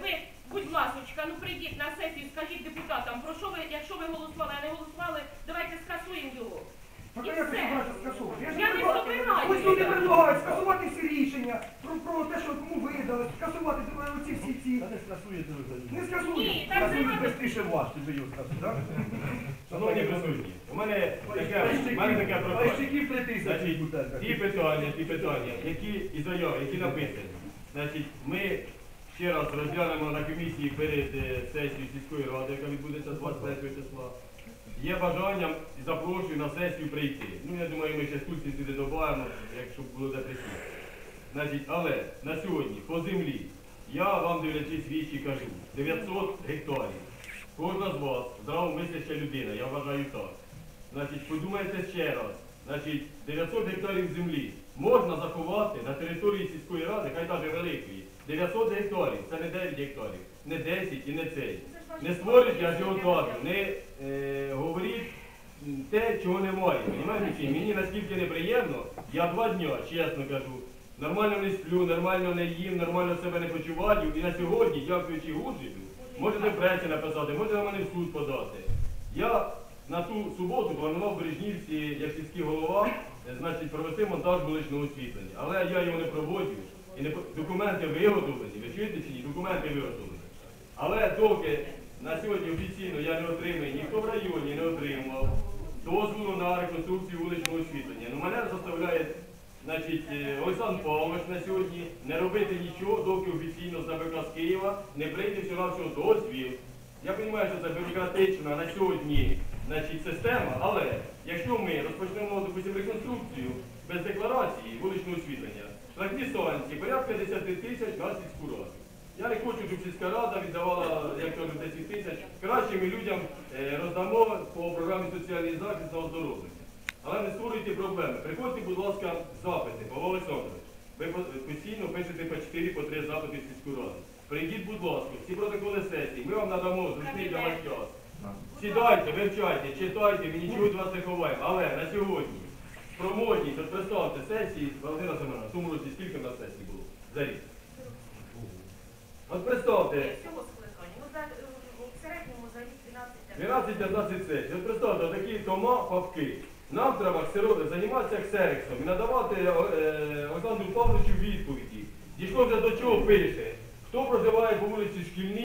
Ви, будь ласочка, ну прийдіть на сесію, скажіть депутатам, про що ви, якщо ви голосували, а не голосували, давайте скасуємо його. Так І а все. це скасувати? ж Я не собираюся. Ось люди предлагають скасувати всі рішення про, про те, що кому видали, скасувати е, оці всі ці. Та не скасуєте ви взагалі. Не скасують. Ні, так Скасують нема. безпіше вас, тобі його скасують. Так? Шановні присутні, у мене таке, у мене таке Значить, ті питання, ті питання, які і заяви, які написані. Значить, ми ще раз розглянемо на комісії перед е, сесією сільської ради, яка відбудеться 23 числа. Є бажанням і запрошую на сесію прийти. Ну, я думаю, ми ще стульці сюди додаємо, якщо було де. Значить, але на сьогодні по землі я вам дивлячись вічі кажу, 900 гектарів. Кожна з вас здравомисляща людина, я вважаю так. Значить, подумайте ще раз. Значить, 900 гектарів землі можна заховати на території сільської ради, хай навіть великої. 900 гектарів, це не 9 гектарів, не 10 і не цей. Не створюйте ажіотажу, не е, говоріть те, чого немає. Чи? Мені наскільки неприємно, я два дня, чесно кажу, нормально не сплю, нормально не їм, нормально себе не почуваю. І на сьогодні, дякуючи Гуржику, можете в пресі написати, можете на мене в суд подати. Я на ту суботу планував в Бережнівці, як сільський голова, е, значить, провести монтаж вуличного освітлення. Але я його не проводжу. І документи виготовлені. Ви чуєте чи ні? Документи виготовлені. Але доки на сьогодні офіційно я не отримую, ніхто в районі не отримав дозволу на реконструкцію вуличного освітлення. Ну мене заставляє значить, е, Олександр Павлович на сьогодні не робити нічого, доки офіційно з НБК з Києва не прийде всього дозвіл. Я розумію, що це бюрократична на сьогодні значить, система, але якщо ми розпочнемо допустим, реконструкцію без декларації вуличного освітлення, штрафні станції порядка 10 тисяч на сільську раду. Я не хочу, щоб сільська рада віддавала, як кажуть, 10 тисяч. Краще ми людям е, роздамо по програмі соціальний захист на оздоровлення. Але не створюйте проблеми. Приходьте, будь ласка, запити, Павло Олександрович. Ви постійно пишете по 4 по 3 запити в сільську раду. Прийдіть, будь ласка, всі протоколи сесії, ми вам надамо зручний для вас час. Сідайте, вивчайте, читайте, ми нічого від вас не ховаємо. Але на сьогодні спроможність, от представте сесії, Валентина Семеновна, в тому році скільки в нас сесій було за рік? От представте, Всього скликання. Ну, за, е, в середньому за рік 12 12-15 сесій. От представте, такі тома папки. Нам треба ксеро- займатися ксерексом і надавати е, Олександру Павловичу відповіді. Дійшло вже до чого пише. Хто проживає по вулиці Шкільній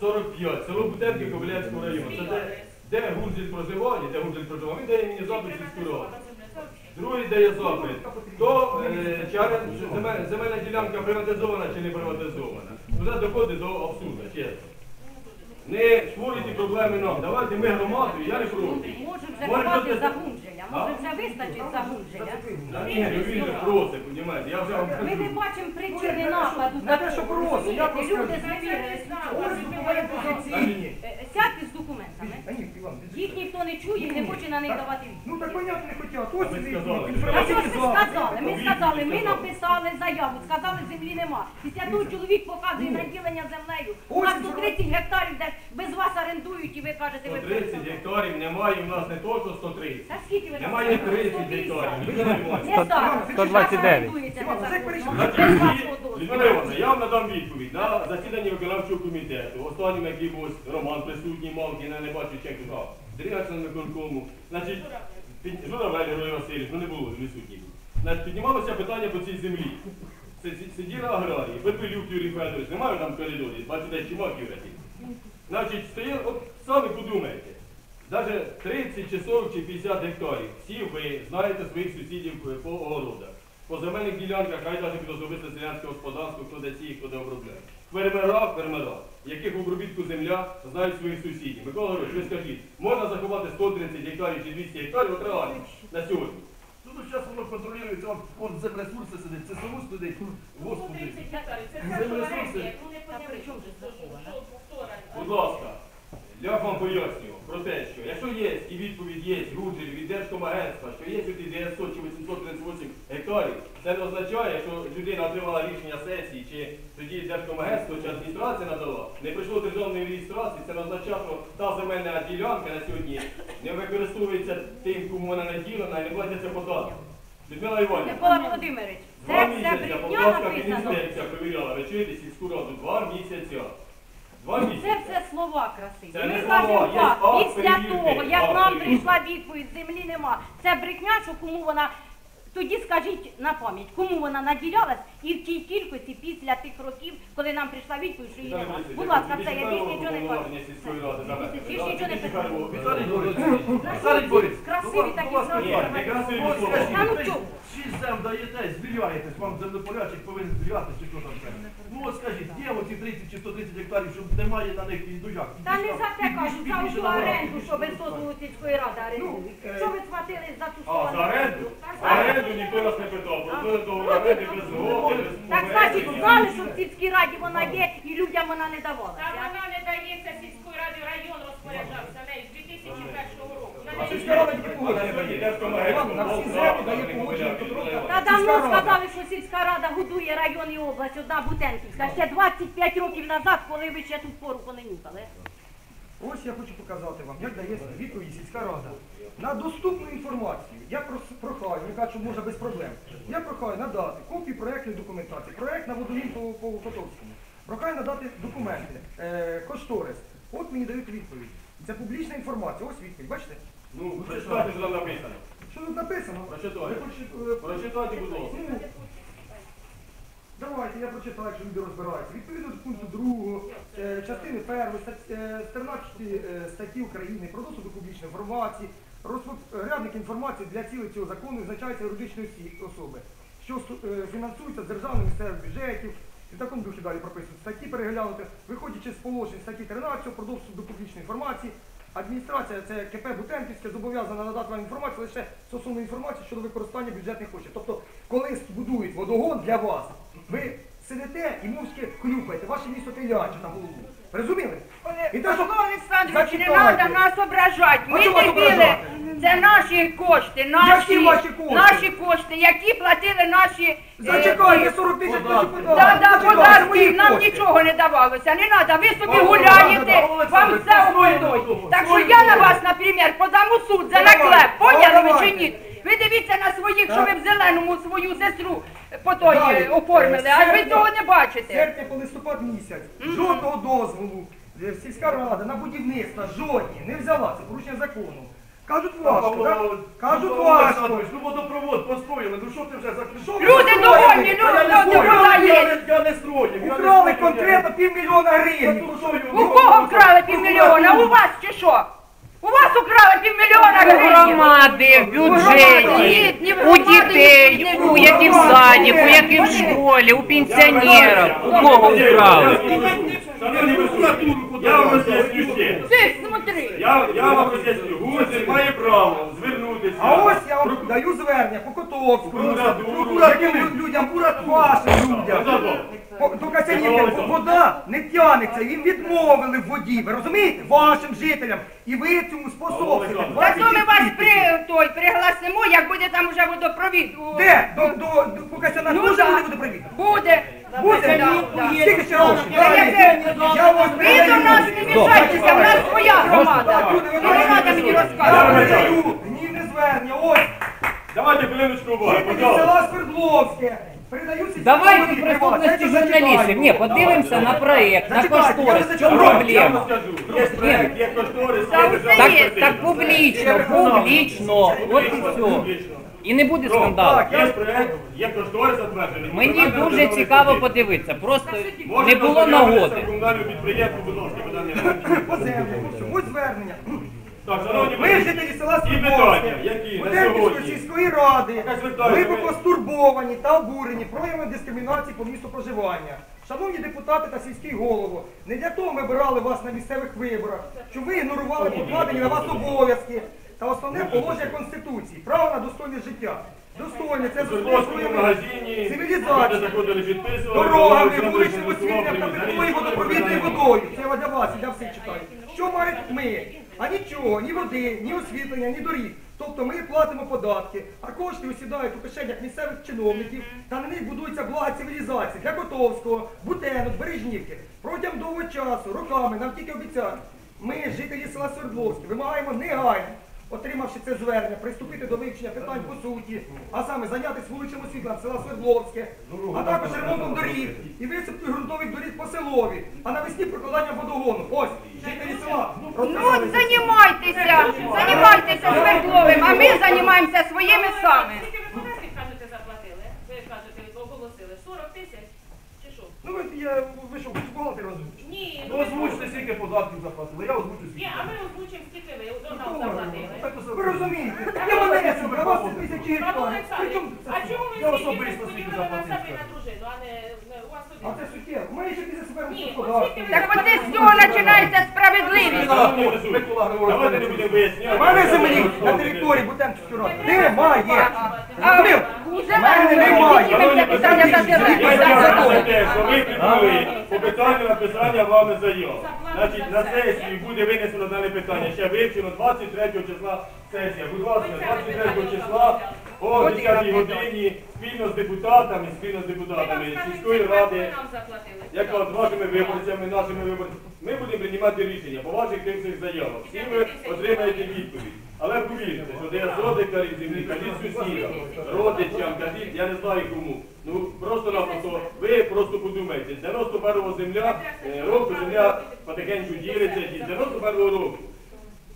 45, село Бутенки Ковалянського району. Це де, де Гурзіль проживає, де Гурзіль проживає, він дає мені запит сільську раду. Другий дає запит. То е, земель- земельна ділянка приватизована чи не приватизована. Вже доходить до абсурду, чесно. Не створюйте проблеми нам. Давайте ми громаду, я не проти. Можуть вже Може, давати може вже вистачить. Та ні, ну він же просить, понімаєте, я вже вам Ми кажу. не бачимо причини нападу. Не те, що просить, я Розумієте, Люди просто- зневірились. Та ні. Сядьте з документами. Їх ніхто не чує, не хоче на них давати відповідь. Ну так понятно не хотять. Ось Ви сказали. А що ж ви сказали? Ми сказали, ми написали заяву, сказали, землі нема. Після того чоловік показує наділення землею. У нас інформація. 130 гектарів, де без вас орендують і ви кажете, ви 130 перестали. гектарів немає у нас не то, що 130. Та скільки ви Немає 30 гектарів. Не так. 129. Іван, це як перейшли. Значить, Без вашого дозволу. Людмила Івановна, я вам надам відповідь на засіданні виконавчого комітету. Останнім, який був Роман присутній, Малкін, я не бачу чек туди. Дирекція виконкому. Значить, під... Журавель Герой Васильович, ну не було, відсутній був. Значить, піднімалося питання по цій землі. Си- си- Сиділи аграрії, Пепелюк Юрій Федорович, немає там в коридорі, бачу, десь чимак Юрій. Значить, стоїть, от самі подумайте. Навіть 30 чи 40 чи 50 гектарів. Всі ви знаєте своїх сусідів по огородах. По земельних ділянках, хай навіть під особисте селянське господарство, хто де сіє, хто де обробляє. Фермера, фермера, яких в обробітку земля знають своїх сусідів. Микола Григорович, ви скажіть, можна заховати 130 гектарів чи 200 гектарів от реально на сьогодні? Ну тут зараз воно контролює, там фонд землересурси сидить, це сову сидить, господи. 30 гектарів. Це Землі ресурси. оренді, ну не Та при чому це, заховано? Будь ласка, я вам пояснюю про те, що якщо є і відповідь є Груджель від Держкомагентства, що є сюди 900 чи 838 гектарів, це не означає, що людина отримала рішення сесії, чи тоді Держкомагентство, чи адміністрація надала, не прийшло державної реєстрації, це не означає, що та земельна ділянка на сьогодні не використовується тим, кому вона наділена і не платяться податки. Людмила Іванівна, Микола Володимирович, два місяця Полтавська написано. міністерця перевіряла, чуєте сільську раду, два місяця. Два Це все слова красиві. Це не Ми слова, кажемо є так, акт після перевірки, того, як нам перевірки. прийшла відповідь, землі нема. Це брехня, що кому вона. Тоді скажіть на пам'ять, кому вона наділялась і в тій кількості після тих років, коли нам прийшла відповідь, що її нема. Будь ласка, все, я більше нічого не кажу. сільської ради. Більше нічого не кажу. Віталій Красиві такі вас слова. питання. Ні, не красиві Ось слова. скажіть, А ну ви чого? Шість зем даєте, звіряєтесь, вам землепорядчик повинен звіряти, чи що там це. Ну от скажіть, є оці 30 чи 130 гектарів, щоб немає на них і дуяк. Та не за те кажу, за підніж- оренду, що ви сотову сільської ради орендують. Ну, е, Що ви схватили за ту А, за оренду? Оренду ніхто нас не питав. Про договор оренди без згоди, без Так значить, знали, що в сільській раді вона є і людям вона не Та вона не дається сільської ради, район розпоряджався нею з 2001 року. А сільська рада тільки погоджує. Ладно, На всі землі дає погодження, Та давно сказали, що сільська рада годує район і область, одна Бутенківська. Ще 25 років назад, коли ви ще тут пору не нюхали. Ось я хочу показати вам, як дає відповідь сільська рада. На доступну інформацію я прохаю, я кажу, що може без проблем. Я прохаю надати копію проєктної документації, проєкт на водогін по, по Котовському. Прохаю надати документи, е, кошторис. От мені дають відповідь. Це публічна інформація. Ось відповідь. Бачите? Ну, прочитайте, що там написано. Що тут написано? Прочитайте. Ви хочете, е, Прочитайте, будь ласка. Ну, Давайте я прочитаю, якщо люди розбираються. Відповідно до пункту 2 е, частини 1 13 е, статті України про доступ до публічної інформації, розпорядник інформації для цілей цього закону визначається юридичної особи, що е, фінансується з державних місцевих бюджетів. І в такому духі далі прописують статті переглянути, виходячи з положень статті 13 про доступ до публічної інформації, адміністрація, це КП Бутенківське, зобов'язана надати вам інформацію лише стосовно інформації щодо використання бюджетних коштів. Тобто, коли будують водогон для вас, ви сидите і мовчки хлюпаєте, ваше місто теляче там голову. Розуміли? І те, що- Павло Олександрович, не Зачитайте. треба нас ображати. А Ми чого вас дебіли. ображати? Це наші кошти, наші, Які ваші кошти? наші кошти, які платили наші... е, Зачекайте 40 тисяч податки. платить Да, да, Зачекайте, нам кошти. нічого не давалося, не треба, ви собі Павло гуляєте, вам Олександрович, все додому, Так що я на вас, наприклад, подам у суд за наклеп, поняли ви чи ні? Ви дивіться на своїх, що ви в зеленому свою сестру по той Далі. е, оформили, а ви Серпня- цього не бачите. серпня по листопад місяць. Жодного дозволу е, сільська рада на будівництво жодні не взяла. Це порушення закону. Кажуть важко, Павло, так? Павло Кажуть важко. Олександрович, Ну водопровод построїли, ну що ти вже заключив? Люди довольні, люди Я не строю, довольні. я не- я не строю. я не Украли строю, конкретно півмільйона я- гривень. У кого вкрали півмільйона? У вас чи що? Украли півмільйона У гривень? громади, в бюджеті, Ні, ні в у дітей, у які в садіку, у які в школі, у пенсіонерів. У кого вкрали? Я вам роз'ясню. Ти смотри. Я, я вам роз'ясню. Гурзик має право звернутися. А ось я вам даю звернення по Котовському, Прокуратуру. яким лю- людям, вашим людям. Тільки це ні, вода не тягнеться, їм відмовили в воді, ви розумієте? Вашим жителям. І ви цьому способствуєте. Та то ми вас при той пригласимо, як буде там уже водопровід. У- Де? До, до, до, поки це на Ну, дуже да. буде водопровід. Буде. Буде? Да, да. Скільки ще років? Та яке- Я вас Ви до нас не мішайтеся, в нас своя громада. І не треба мені розказувати. гнівне звернення, ось. Давайте хвилиночку уваги, Жителі пожалуйста. села Свердловське. Передаю сільській Давайте присутності журналістів. Ні, подивимося на проєкт, на кошторис. В чому проблема? Є проект, є кошторис, є. Так, публічно, публічно. От і все. І не буде скандалу. Так, Є проект, є кошторис затверджений. Мені дуже цікаво подивитися. Просто Можна не було ознайомитися нагоди. комунальному підприємству, будь ласка, питання немає. По землям, ось ось звернення. Так, шановні Ви друзі, жителі села Свердловське, питання, які на сьогодні сільської ради, Яка звертається, глибоко ви- стурбовані та обурені проявами дискримінації по місту проживання. Шановні депутати та сільський голово, не для того ми обирали вас на місцевих виборах, щоб ви ігнорували покладені на вас обов'язки та основне положення Конституції, право на достойне життя. Достойне це в Свердловському магазині, заходили, підписували, Дорогами, Олександр вуличним освітленням та привіз питною водопровідною водою. Це я для вас, я всіх читаю. Що мають ми? А нічого, ні води, ні освітлення, ні доріг. Тобто ми платимо податки, а кошти осідають у кишенях місцевих чиновників, та на них будується блага цивілізації для Котовського, Бутенок, Бережнівки. Протягом довгого часу, роками нам тільки обіцяють. Ми, жителі села Свердловське, вимагаємо негайно отримавши це звернення, приступити до вивчення питань по суті, а саме зайнятися вуличним освітленням села Свердловське, а також ремонтом доріг і висипкою ґрунтових доріг по селові, а навесні прокладання водогону. Ось, Ну, от займайтеся, займайтеся Свердловим, а ми займаємося своїми самими. Скільки ви кажете, заплатили? Ви кажете, оголосили 40 тисяч? Чи що? Ну ви, я, ви що, бухгалтер озвучите? Ну озвучте, скільки податків заплатили, я озвучу Ні, а ми озвучимо, скільки ви до нас заплатили. Ви розумієте? Я мене на вас тисячі Павло гектарів. Причому Олександрович, це? а чому Я ви стільки особисто скільки розподілили на заплатив, себе і на дружину, а не не у вас А це суттєво. Мене ще після себе Ні, оскільки ви Так от цього починається справедливість. Микола Григорович, Давайте не будемо виясняти. Мене землі на території Бутенківської ради немає. А Вже мене немає. за Ви землю. що ви підняли по питанню написання вами заяв. Значить, на сесії буде винесено дане питання. Ще вивчено 23 числа сесія. Будь ласка, 23 числа о 10 годині спільно з депутатами, спільно з депутатами сільської ради, яка от вашими виборцями, нашими виборцями, ми приймати рішення по ваших тим цих заявах. Всі ви отримаєте відповідь. Але повірте, що 900 гектарів землі, кажіть сусідам, родичам, кажіть, я не знаю кому. Ну просто-напросто, ви просто подумайте, з 91-го земля, е, року земля потихеньку ділиться, з 91-го року.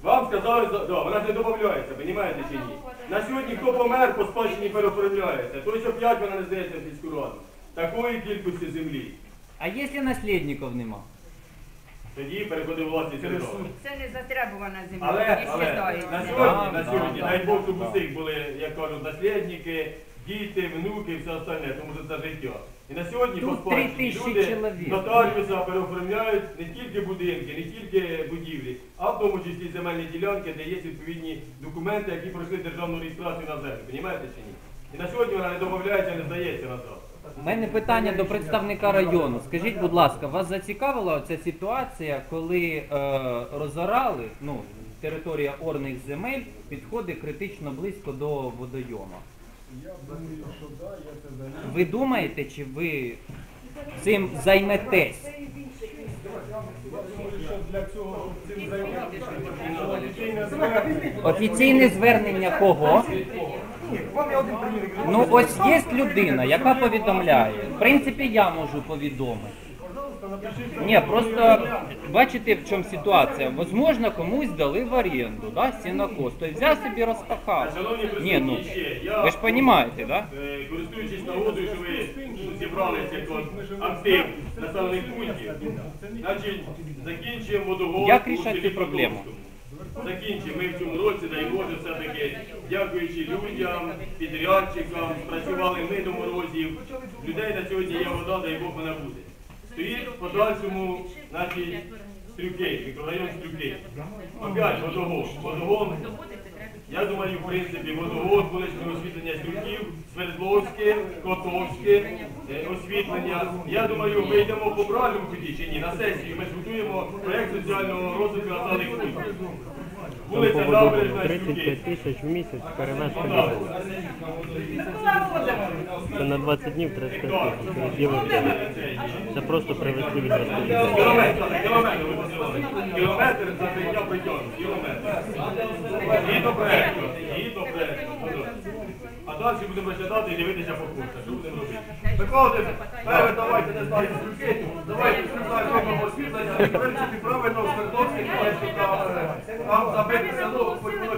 Вам сказали, да, вона не додається, розумієте чи ні? На сьогодні хто помер, по спадщині переоформляється. Той, що 5 вона не здається в сільську раду. Такої кількості землі. А якщо наслідників нема? Тоді переходить власність держави. Це не затребувана земля, Але, але на сьогодні, Да, на да, сьогодні, да. Бог, щоб у були, як кажуть, наслідники, діти, внуки і все остальне, тому що це життя. І на сьогодні Тут по спадщині люди чоловік. нотаріуса переоформляють не тільки будинки, не тільки будівлі, а в тому числі земельні ділянки, де є відповідні документи, які пройшли державну реєстрацію на землю. Розумієте чи ні? І на сьогодні вона не додається, не здається назад. У мене питання до представника району. Скажіть, будь ласка, вас зацікавила ця ситуація, коли е, розорали, ну, територія орних земель підходить критично близько до водойома? Ви думаєте, чи ви цим займетесь? Офіційне звернення кого? Ні, вам я один примір. Ну ось є людина, яка повідомляє. В принципі, я можу повідомити. Ні, просто бачите, в чому ситуація. Возможно, комусь дали в оренду, да, сінокос. Тобто взяв собі розпахав. Шановні Ні, ну, присутні, я ви ж розумієте, да? Е, користуючись нагодою, що ви зібралися як от актив населених пунктів, значить, закінчуємо водогон. Як у рішати цю проблему? Закінчимо ми в цьому році, дай Боже, все-таки, дякуючи людям, підрядчикам, працювали ми до морозів. Людей на сьогодні є вода, дай Бог вона буде. Стоїть в подальшому, наші Стрюки, мікрорайон Стрюки. Опять водогон. Водогон я думаю, в принципі, водовод, вуличне освітлення Стрюків, Свердловське, Котовське, е, освітлення. Я думаю, ми йдемо по правильному путі чи ні. На сесії ми ж готуємо проєкт соціального розвитку населених пунктів. Вулиця Набережна, 35 тисяч в місяць перевезти людей. Це на 20 днів 35 тисяч. Це просто привезти від розповідання. Кілометр, кілометр, посилали. Кілометр за три дня кілометр. Кілометр. Згідно проєкту. Згідно проєкту. Далі будемо розглядати і дивитися по курсах. Що будемо робити? Виходимо. Перше, давайте не знаю, стрілки. Давайте робимо освітлення. В принципі, правильно, в Свердловській проєкті там, забити село, хоч воно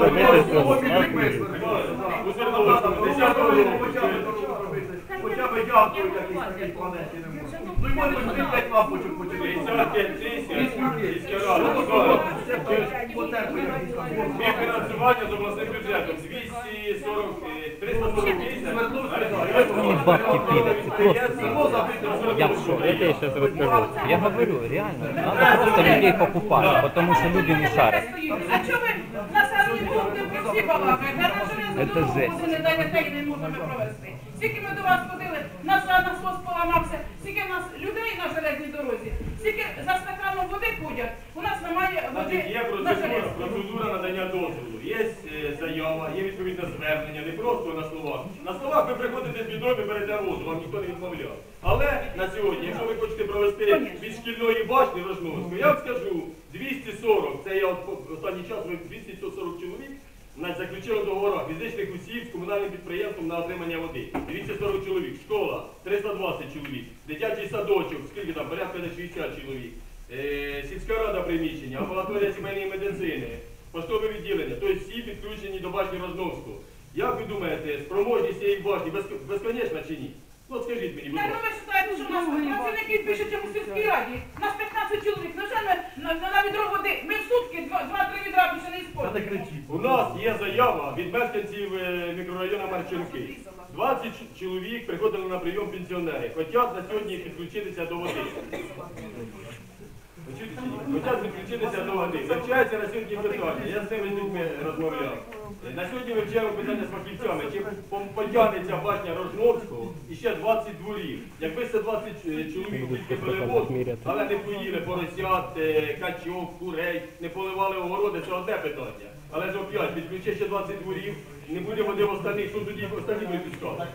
Забити село. У Свердловському 10 року почали дорогу робити. Хоча б ямку якісь такій планеті не може. Ну і може 5 лампочок почали. 55 тисяч сільська рада. Співфінансування з обласним бюджетом 240, е, 340 тисяч. Мені бабки підуть, це просто. Я говорю, реально, надо просто людей покупати, тому що люди не шарять. А чого ви населені пункти всі балакаєте? А на жесть. дорогу не дай дітей не можемо провести. Скільки ми до вас ходили, наш насос поламався, скільки в нас людей на железній дорозі, скільки за стаканом води ходять, у нас немає води є на процедура, железні. процедура надання дозволу. Є е, заява. є відповідне звернення, не просто на словах. На словах ви приходите з і берете воду, вам ніхто не відмовляв. Але на сьогодні, якщо ви хочете провести від шкільної башні Рожновську, я вам скажу, 240, це я от по- останній час ви 240 чоловік заключили договори фізичних осіб з комунальним підприємством на отримання води. 240 чоловік, школа 320 чоловік, дитячий садочок, скільки там, порядка десь 60 чоловік, е, сільська рада приміщення, амбулаторія сімейної медицини, поштове відділення, тобто всі підключені до башні Розновського. Як ви думаєте, спроможність цієї башні безконечна чи ні? Ну от скажіть мені, будь Так, ну ласка. ви вважаєте, що у нас працівників більше, ніж у сільській раді. Нас 15 чоловік. Невже ми на, на, на відро води? Ми в сутки два- два-три відра більше не Та не кричіть. У нас є заява від мешканців е, мікрорайону Марчинки. 20 ч- чоловік приходили на прийом пенсіонери. Хотять на сьогодні підключитися до води. Чи підключитися до води. Вивчається на сьогодні питання. Я з цими людьми розмовляв. Е, На сьогодні вивчаємо питання з фахівцями, чи потягнеться башня Рожновського і ще 20 дворів. Якби це 20 ч- чоловік тільки воду, але не поїли поросят, е, качок, курей, не поливали огороди, це одне питання. Але ж опять, підключи ще 20 дворів, не буде води в останніх, що тоді останні будуть вода.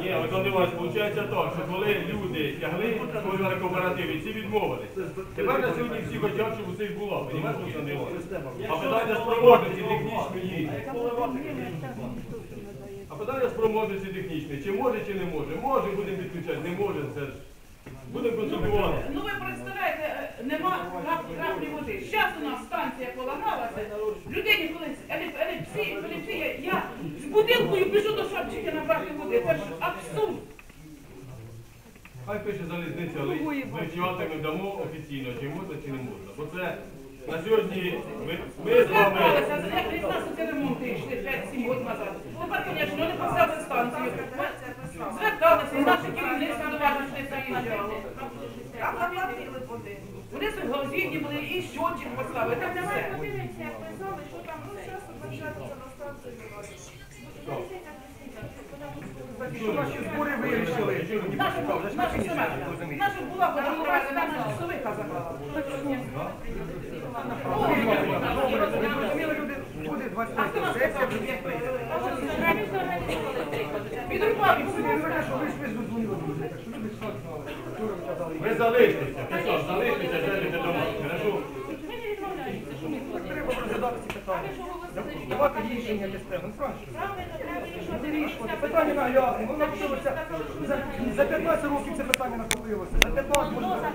Ні, Олександр Іванович, виходить так, що коли люди тягли свої кооперативи, всі відмовились. Тепер на сьогодні всі хочуть, щоб усе була, розумієш, Олександр Іванович? А питання спроможності технічної. А питання спроможності технічної, чи може, чи не може? Може, будемо підключати, не може, це ж. Будемо консультуватися. Ну ви представляєте, е, нема краплі води. Зараз у нас станція полагалася. Людині колись еліп- еліпсія, я з будинкою біжу до шапчики набрати води. Це ж абсурд. Хай пише залізниця, але вивчати ми дамо офіційно, чи можна, чи не можна. Бо це на сьогодні ми, ми з вами. Як від нас оці ремонти йшли 5-7 років назад. Тепер, звісно, вони поставили станцію. Зверталися, і наше керівництво до вас йшли самі на Вони згодні були і щочик поставили, так все. Що ваші збори вирішили? Наша, була голова, наша часовика забрала. Зрозуміли люди, буде 23 сесія, Підрубали. ви що ж що люди ви Пішов, залиштеся, зайдете до нас. Розглядати ці питання. Давати рішення певне. Ну, правильно. Вирішувати. Питання наглядне, воно вчилося. За, за 15 років це питання накопилося. За 15 можна.